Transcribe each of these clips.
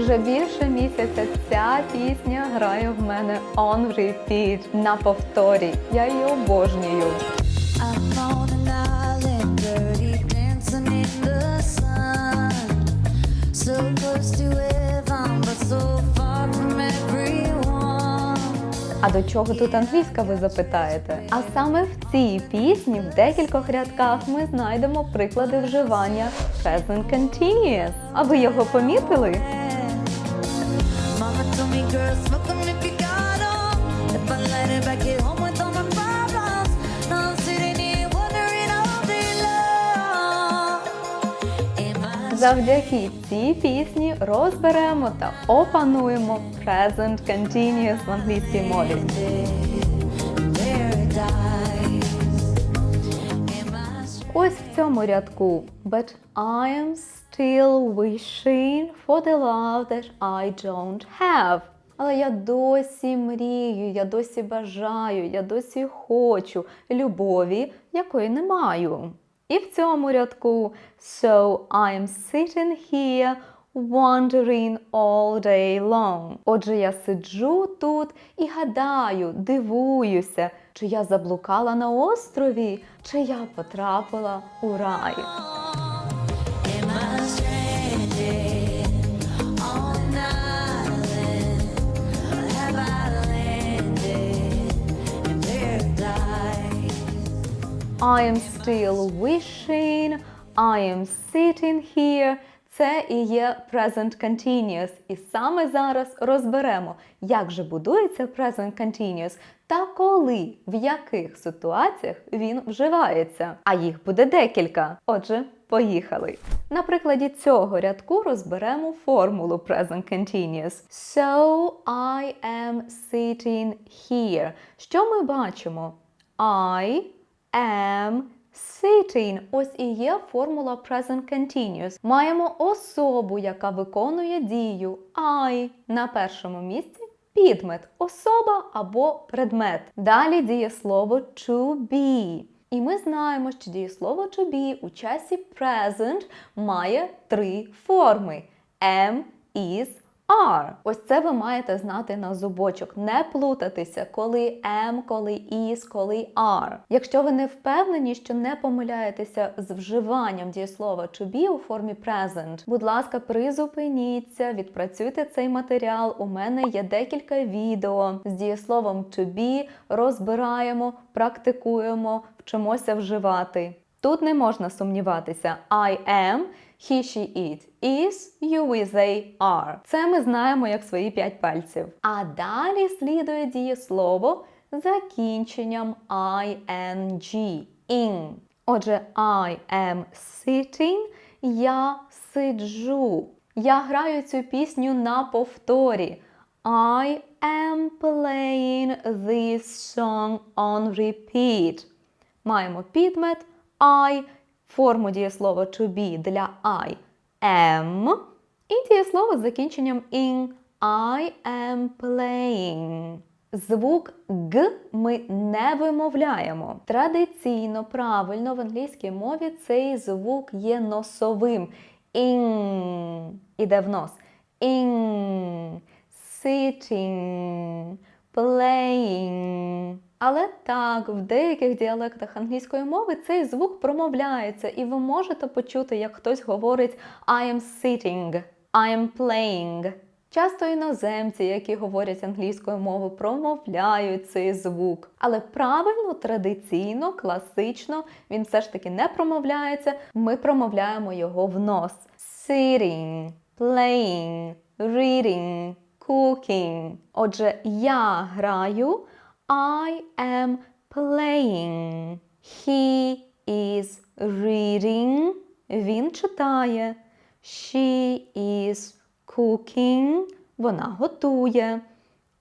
Вже більше місяця ця пісня грає в мене on repeat, на повторі. Я її обожнюю. А до чого тут англійська, ви запитаєте? А саме в цій пісні в декількох рядках ми знайдемо приклади вживання present continuous. А ви його помітили? Завдяки цій пісні розберемо та опануємо present continuous в англійській мові. Ось в цьому рядку. But I am still wishing for the love that I don't have. Але я досі мрію, я досі бажаю, я досі хочу любові, якої не маю. І в цьому рядку So I'm sitting here wondering all day long. Отже, я сиджу тут і гадаю, дивуюся, чи я заблукала на острові, чи я потрапила у рай. I am still wishing, I am sitting here. Це і є present continuous. І саме зараз розберемо, як же будується present continuous та коли, в яких ситуаціях він вживається. А їх буде декілька. Отже, поїхали. На прикладі цього рядку розберемо формулу present continuous. So I am sitting here. Що ми бачимо? I am sitting. Ось і є формула present continuous. Маємо особу, яка виконує дію I. На першому місці підмет, особа або предмет. Далі дієслово to be. І ми знаємо, що дієслово to be у часі present має три форми: am, is, are. Ось це ви маєте знати на зубочок. Не плутатися, коли am, коли is, коли are. Якщо ви не впевнені, що не помиляєтеся з вживанням дієслова to be у формі present, будь ласка, призупиніться, відпрацюйте цей матеріал. У мене є декілька відео з дієсловом to be, розбираємо, практикуємо, вчимося вживати. Тут не можна сумніватися. I am, he, she, it, is, you, we, they, are. Це ми знаємо як свої п'ять пальців. А далі слідує дієслово закінченням ing. in. Отже, I am sitting, я сиджу. Я граю цю пісню на повторі. I am playing this song on repeat. Маємо підмет I, форму дієслова to be для I am і дієслово з закінченням in I am playing. Звук Г ми не вимовляємо. Традиційно, правильно в англійській мові цей звук є носовим. In іде в нос. In, sitting, playing. Але так, в деяких діалектах англійської мови цей звук промовляється, і ви можете почути, як хтось говорить I am sitting, I am playing. Часто іноземці, які говорять англійською мовою, промовляють цей звук. Але правильно, традиційно, класично він все ж таки не промовляється. Ми промовляємо його в нос. Sitting, playing, reading, cooking. Отже, я граю. I am playing. He is reading. Він читає. She is cooking. Вона готує.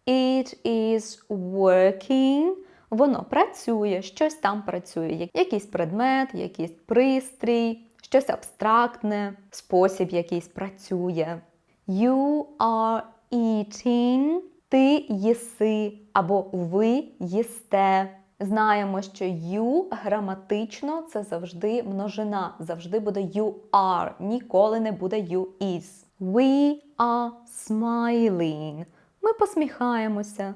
It is working. Воно працює, щось там працює. Якийсь предмет, якийсь пристрій, щось абстрактне, спосіб якийсь працює. You are eating. Ти їси або ви їсте. Знаємо, що you граматично це завжди множина, завжди буде you are, ніколи не буде you is. We are smiling. Ми посміхаємося.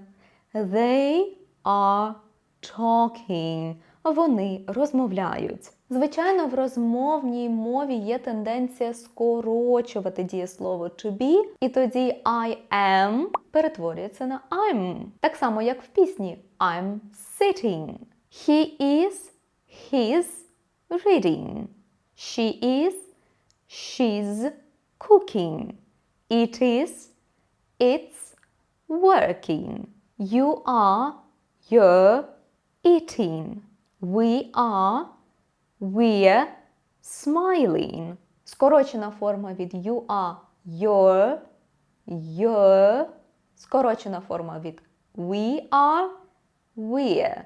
They are talking. Вони розмовляють. Звичайно, в розмовній мові є тенденція скорочувати дієслово to be, і тоді I am перетворюється на I'm. Так само, як в пісні I'm sitting. He is, he's reading. She is, she's cooking. It is, it's working. You are, you're eating. We are, we're smiling. Скорочена форма від you are, you're, you're. Скорочена форма від we are, we're,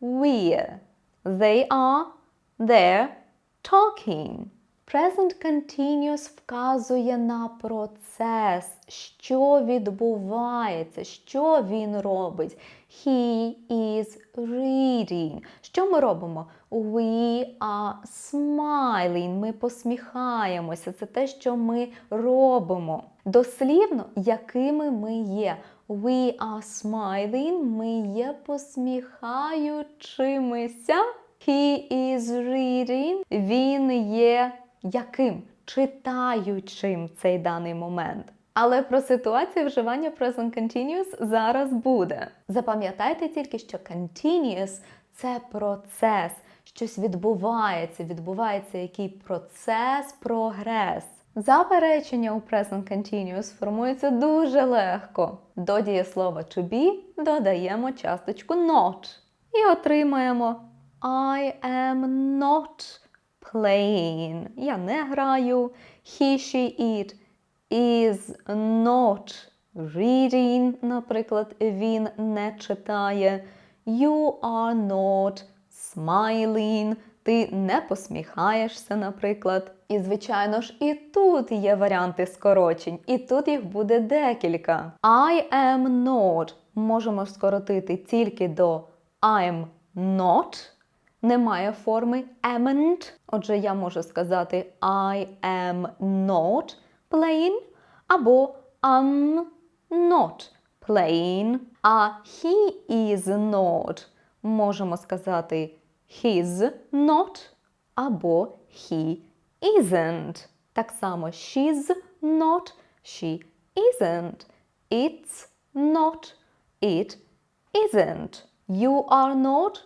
we're. They are, they're talking. Present continuous вказує на процес, що відбувається, що він робить. He is reading. Що ми робимо? We are smiling. Ми посміхаємося. Це те, що ми робимо. Дослівно, якими ми є. We are smiling. Ми є посміхаючимися. He is reading. Він є яким? Читаючим цей даний момент. Але про ситуацію вживання present continuous зараз буде. Запам'ятайте тільки, що continuous – це процес, щось відбувається, відбувається який процес, прогрес. Заперечення у present continuous формується дуже легко. До дієслова to be додаємо часточку not і отримаємо I am not playing. Я не граю. He, she, it is not reading. Наприклад, він не читає. You are not smiling. Ти не посміхаєшся, наприклад. І, звичайно ж, і тут є варіанти скорочень, і тут їх буде декілька. I am not можемо скоротити тільки до I'm not. Немає форми amn't. Отже, я можу сказати I am not playing або I'm not playing. А he is not можемо сказати he's not або he isn't. Так само she's not, she isn't. It's not, it isn't. You are not,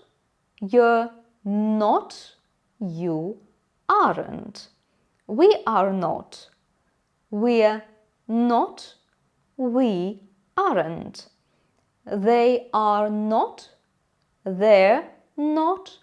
you're not, you aren't. We are not. We're not, we aren't. They are not, they're not,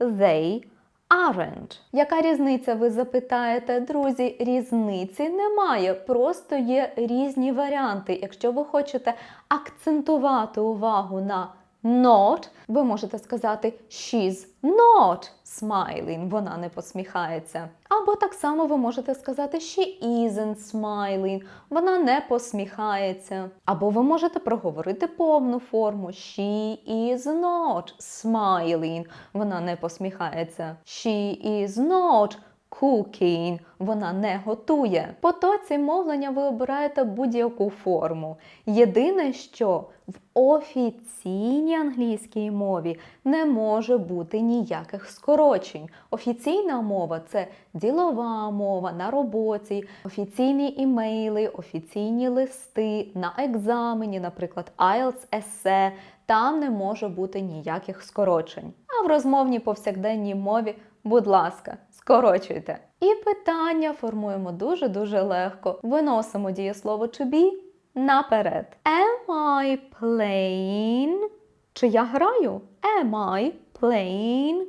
they aren't. Яка різниця, ви запитаєте? Друзі, різниці немає, просто є різні варіанти. Якщо ви хочете акцентувати увагу на not, ви можете сказати she's not smiling, вона не посміхається. Або так само ви можете сказати she isn't smiling, вона не посміхається. Або ви можете проговорити повну форму she is not smiling, вона не посміхається. She is not cooking, вона не готує. По тоці мовлення ви обираєте будь-яку форму. Єдине, що в офіційній англійській мові не може бути ніяких скорочень. Офіційна мова це ділова мова на роботі, офіційні імейли, офіційні листи на екзамені, наприклад, IELTS, есе. Там не може бути ніяких скорочень. А в розмовній повсякденній мові, будь ласка, скорочуйте. І питання формуємо дуже-дуже легко. Виносимо дієслово to be наперед. Am I playing? Чи я граю? Am I playing?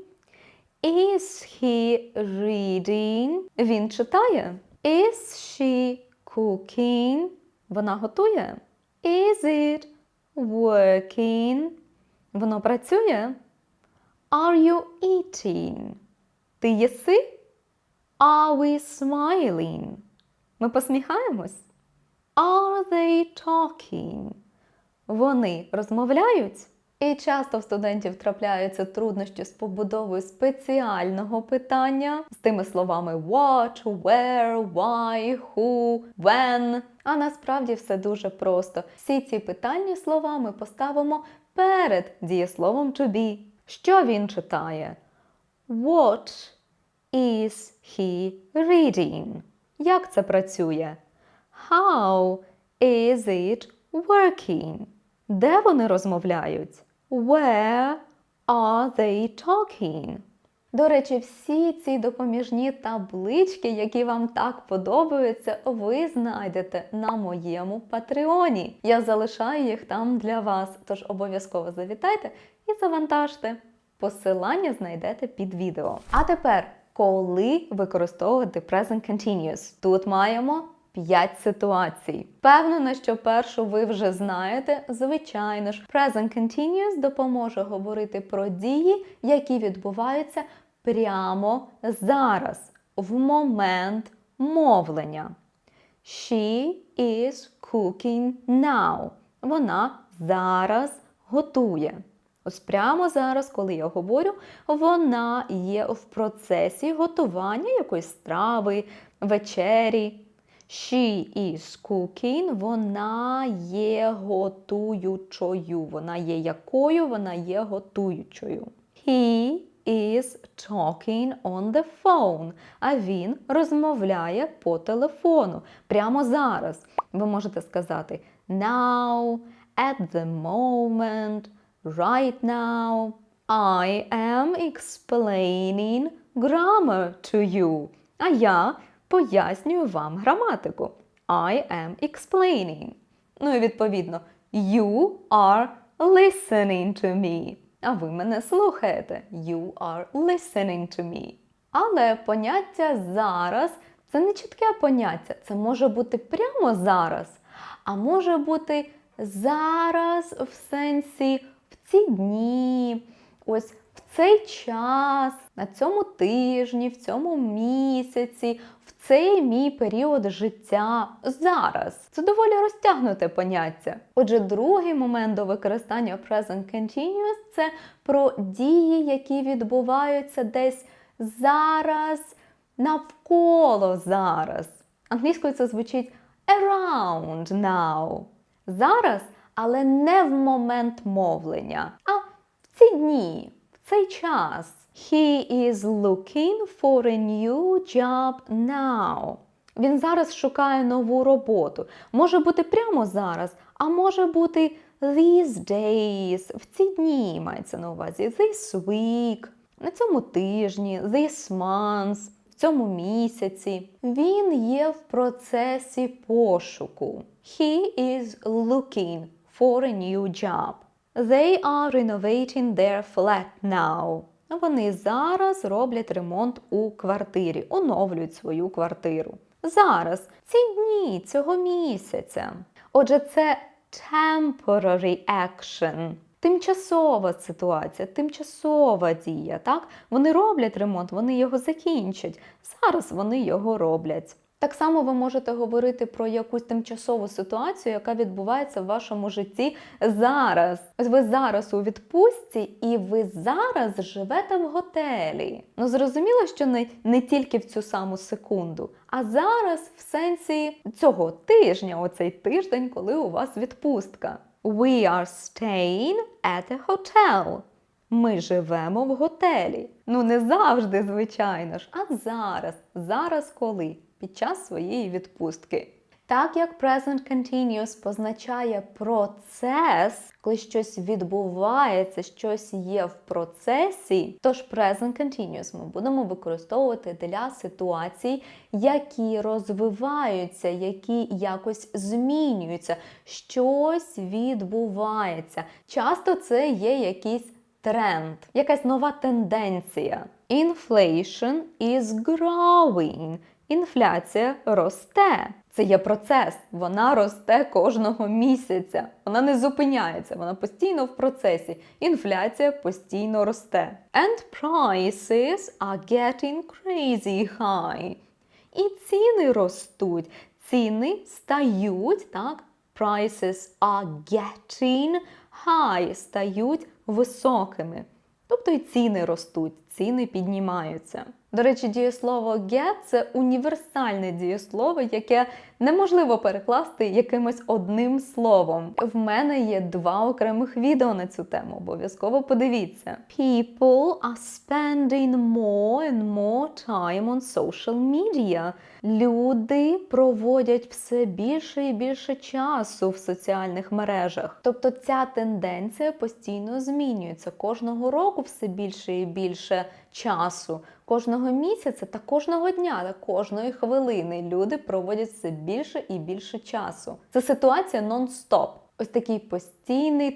Is he reading? Він читає. Is she cooking? Вона готує. Is it working? Воно працює. Are you eating? Ти їси? Are we smiling? Ми посміхаємось? Are they talking? Вони розмовляють? І часто в студентів трапляються труднощі з побудовою спеціального питання з тими словами what, where, why, who, when. А насправді все дуже просто. Всі ці питальні слова ми поставимо перед дієсловом to be. Що він читає? What is he reading? Як це працює? How is it working? Де вони розмовляють? Where are they talking? До речі, всі ці допоміжні таблички, які вам так подобаються, ви знайдете на моєму патреоні. Я залишаю їх там для вас, тож обов'язково завітайте і завантажте. Посилання знайдете під відео. А тепер, коли використовувати Present Continuous? Тут маємо 5 ситуацій. Впевнена, що першу ви вже знаєте. Звичайно ж, Present Continuous допоможе говорити про дії, які відбуваються прямо зараз, в момент мовлення. She is cooking now. Вона зараз готує. Ось прямо зараз, коли я говорю, вона є в процесі готування якоїсь страви, вечері. She is cooking, вона є готуючою. Вона є якою, вона є готуючою. He is talking on the phone. А він розмовляє по телефону. Прямо зараз. Ви можете сказати now, at the moment, right now. I am explaining grammar to you. А я пояснюю вам граматику. I am explaining. Ну і відповідно, you are listening to me. А ви мене слухаєте. You are listening to me. Але поняття зараз це не чітке поняття. Це може бути прямо зараз, а може бути зараз в сенсі ці дні, ось в цей час, на цьому тижні, в цьому місяці, в цей мій період життя зараз. Це доволі розтягнуте поняття. Отже, другий момент до використання present continuous – це про дії, які відбуваються десь зараз, навколо зараз. Англійською це звучить around now. Зараз, але не в момент мовлення, а в ці дні, в цей час. He is looking for a new job now. Він зараз шукає нову роботу. Може бути прямо зараз, а може бути these days, в ці дні мається на увазі this week, на цьому тижні, this month, в цьому місяці. Він є в процесі пошуку. He is looking for a new job. They are renovating their flat now. Вони зараз роблять ремонт у квартирі, оновлюють свою квартиру. Зараз, ці дні цього місяця. Отже, це temporary action. Тимчасова ситуація, тимчасова дія. Так? Вони роблять ремонт, вони його закінчать. Зараз вони його роблять. Так само ви можете говорити про якусь тимчасову ситуацію, яка відбувається в вашому житті зараз. Ось ви зараз у відпустці, і ви зараз живете в готелі. Ну зрозуміло, що не, не тільки в цю саму секунду, а зараз в сенсі цього тижня, оцей тиждень, коли у вас відпустка. We are staying at a hotel. Ми живемо в готелі. Ну не завжди, звичайно ж, а зараз. Зараз коли? Під час своєї відпустки. Так як Present Continuous позначає процес, коли щось відбувається, щось є в процесі, тож Present Continuous ми будемо використовувати для ситуацій, які розвиваються, які якось змінюються, щось відбувається. Часто це є якийсь тренд, якась нова тенденція. Inflation is growing. Інфляція росте. Це є процес. Вона росте кожного місяця. Вона не зупиняється, вона постійно в процесі. Інфляція постійно росте. And prices are getting crazy high. І ціни ростуть. Ціни стають, так? Prices are getting high стають високими. Тобто і ціни ростуть, ціни піднімаються. До речі, дієслово get – це універсальне дієслово, яке неможливо перекласти якимось одним словом. В мене є два окремих відео на цю тему. Обов'язково подивіться. People are spending more and more time on social media. Люди проводять все більше і більше часу в соціальних мережах. Тобто ця тенденція постійно змінюється. Кожного року все більше і більше часу. Кожного місяця та кожного дня та кожної хвилини люди проводять все більше і більше часу. Це ситуація нон-стоп. Ось такий постійний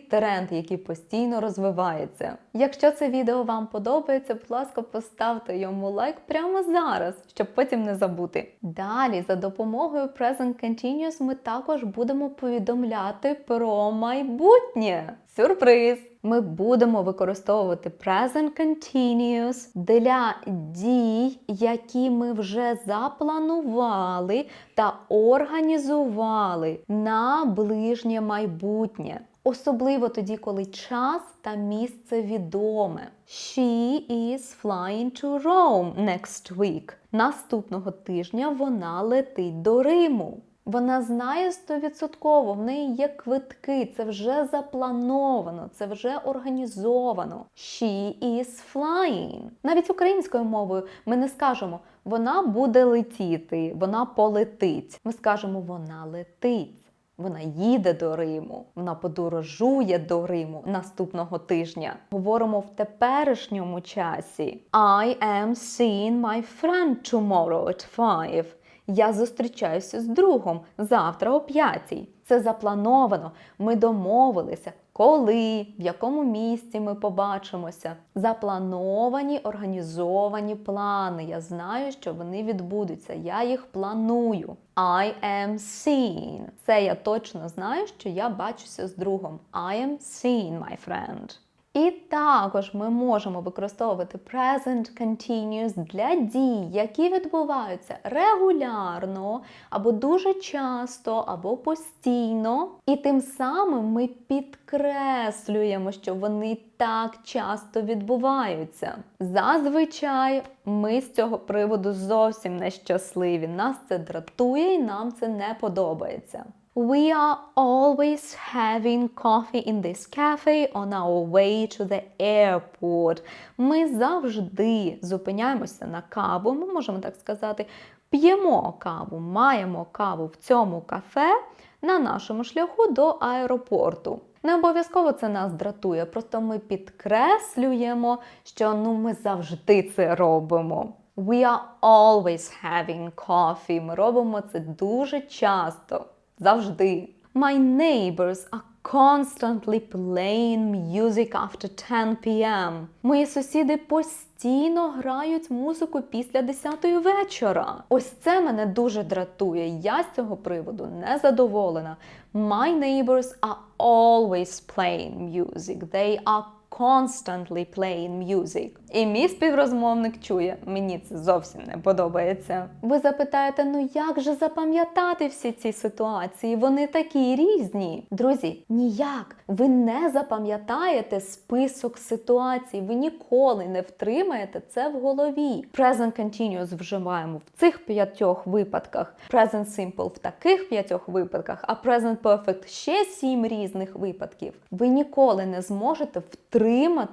тренд, який постійно розвивається. Якщо це відео вам подобається, будь ласка, поставте йому лайк прямо зараз, щоб потім не забути. Далі, за допомогою Present Continuous, ми також будемо повідомляти про майбутнє. Сюрприз! Ми будемо використовувати Present Continuous для дій, які ми вже запланували та організували на ближнє майбутнє. Особливо тоді, коли час та місце відоме. She is flying to Rome next week. Наступного тижня вона летить до Риму. Вона знає стовідсотково, в неї є квитки, це вже заплановано, це вже організовано. She is flying. Навіть українською мовою ми не скажемо вона буде летіти, вона полетить. Ми скажемо вона летить. Вона їде до Риму, вона подорожує до Риму наступного тижня. Говоримо в теперішньому часі. I am seeing my friend tomorrow at five. Я зустрічаюся з другом завтра о п'ятій. Це заплановано. Ми домовилися, коли, в якому місці ми побачимося. Заплановані, організовані плани. Я знаю, що вони відбудуться. Я їх планую. I am seen. Це я точно знаю, що я бачуся з другом. I am seen, my friend. І також ми можемо використовувати present continuous для дій, які відбуваються регулярно, або дуже часто, або постійно. І тим самим ми підкреслюємо, що вони так часто відбуваються. Зазвичай ми з цього приводу зовсім нещасливі. Нас це дратує і нам це не подобається. We are always having coffee in this cafe on our way to the airport. Ми завжди зупиняємося на каву, ми можемо так сказати, п'ємо каву, маємо каву в цьому кафе на нашому шляху до аеропорту. Не обов'язково це нас дратує, просто ми підкреслюємо, що ну ми завжди це робимо. We are always having coffee. Ми робимо це дуже часто. Завжди. My neighbors are constantly playing music after 10 p.m. Мої сусіди постійно грають музику після 10 вечора. Ось це мене дуже дратує. Я з цього приводу не задоволена. My neighbors are always playing music. They are constantly playing music. І мій співрозмовник чує, мені це зовсім не подобається. Ви запитаєте, ну як же запам'ятати всі ці ситуації? Вони такі різні. Друзі, ніяк. Ви не запам'ятаєте список ситуацій, ви ніколи не втримаєте це в голові. Present continuous вживаємо в цих п'ятьох випадках, present simple в таких п'ятьох випадках, а present perfect ще сім різних випадків. Ви ніколи не зможете втримати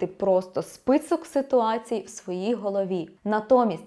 просто список ситуацій в своїй голові. Натомість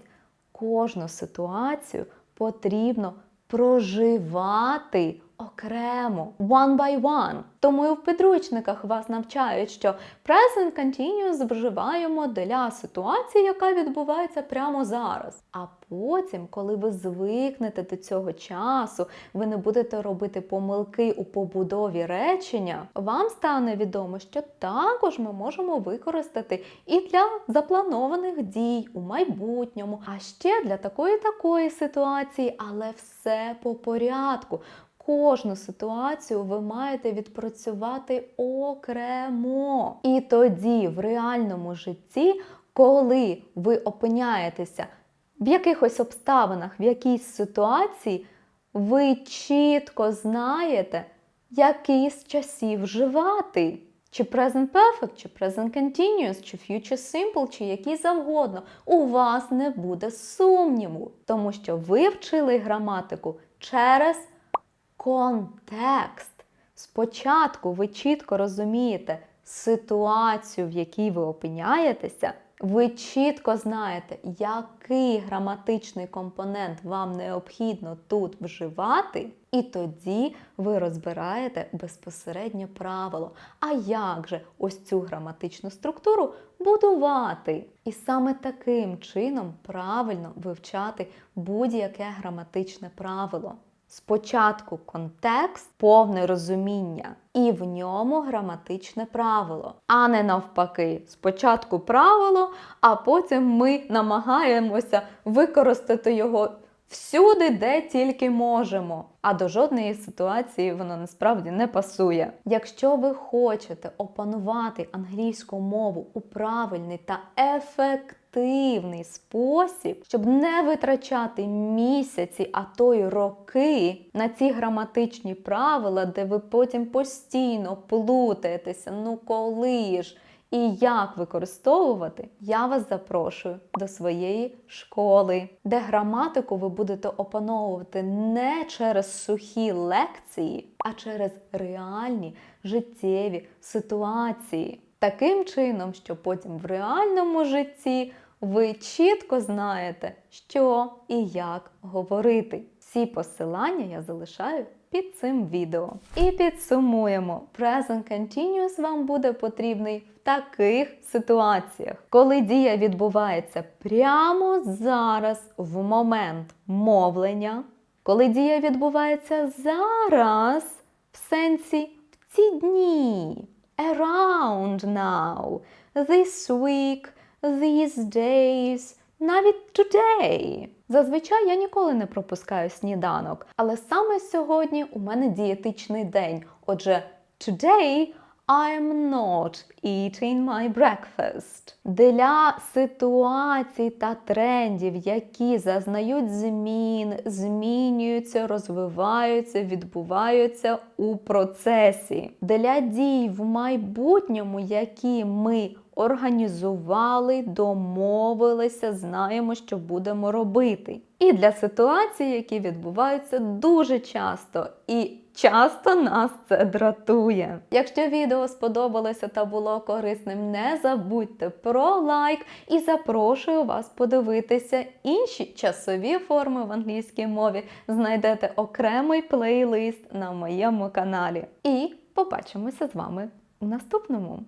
кожну ситуацію потрібно проживати окремо, one by one. Тому і в підручниках вас навчають, що present continuous вживаємо для ситуації, яка відбувається прямо зараз. А потім, коли ви звикнете до цього часу, ви не будете робити помилки у побудові речення, вам стане відомо, що також ми можемо використати і для запланованих дій у майбутньому, а ще для такої такої ситуації, але все по порядку. Кожну ситуацію ви маєте відпрацювати окремо. І тоді, в реальному житті, коли ви опиняєтеся в якихось обставинах, в якійсь ситуації, ви чітко знаєте, який з часів вживати. Чи present perfect, чи present continuous, чи future simple, чи який завгодно, у вас не буде сумніву, тому що ви вчили граматику через контекст. Спочатку ви чітко розумієте ситуацію, в якій ви опиняєтеся. Ви чітко знаєте, який граматичний компонент вам необхідно тут вживати, і тоді ви розбираєте безпосереднє правило. А як же ось цю граматичну структуру будувати? І саме таким чином правильно вивчати будь-яке граматичне правило. Спочатку контекст, повне розуміння, і в ньому граматичне правило, а не навпаки. Спочатку правило, а потім ми намагаємося використати його всюди, де тільки можемо. А до жодної ситуації воно насправді не пасує. Якщо ви хочете опанувати англійську мову у правильний та ефективний спосіб, щоб не витрачати місяці, а то й роки на ці граматичні правила, де ви потім постійно плутаєтеся, ну коли ж і як використовувати, я вас запрошую до своєї школи, де граматику ви будете опановувати не через сухі лекції, а через реальні життєві ситуації. Таким чином, що потім в реальному житті ви чітко знаєте, що і як говорити. Всі посилання я залишаю під цим відео. І підсумуємо: Present Continuous вам буде потрібний в таких ситуаціях, коли дія відбувається прямо зараз, в момент мовлення, коли дія відбувається зараз, в сенсі в ці дні. Around now, this week, these days, навіть today. Зазвичай я ніколи не пропускаю сніданок, але саме сьогодні у мене дієтичний день. Отже, today I am not eating my breakfast. Для ситуацій та трендів, які зазнають змін, змінюються, розвиваються, відбуваються у процесі. Для дій в майбутньому, які ми організували, домовилися, знаємо, що будемо робити. І для ситуацій, які відбуваються дуже часто, і часто нас це дратує. Якщо відео сподобалося та було корисним, не забудьте про лайк і запрошую вас подивитися інші часові форми в англійській мові. Знайдете окремий плейлист на моєму каналі. І побачимося з вами у наступному.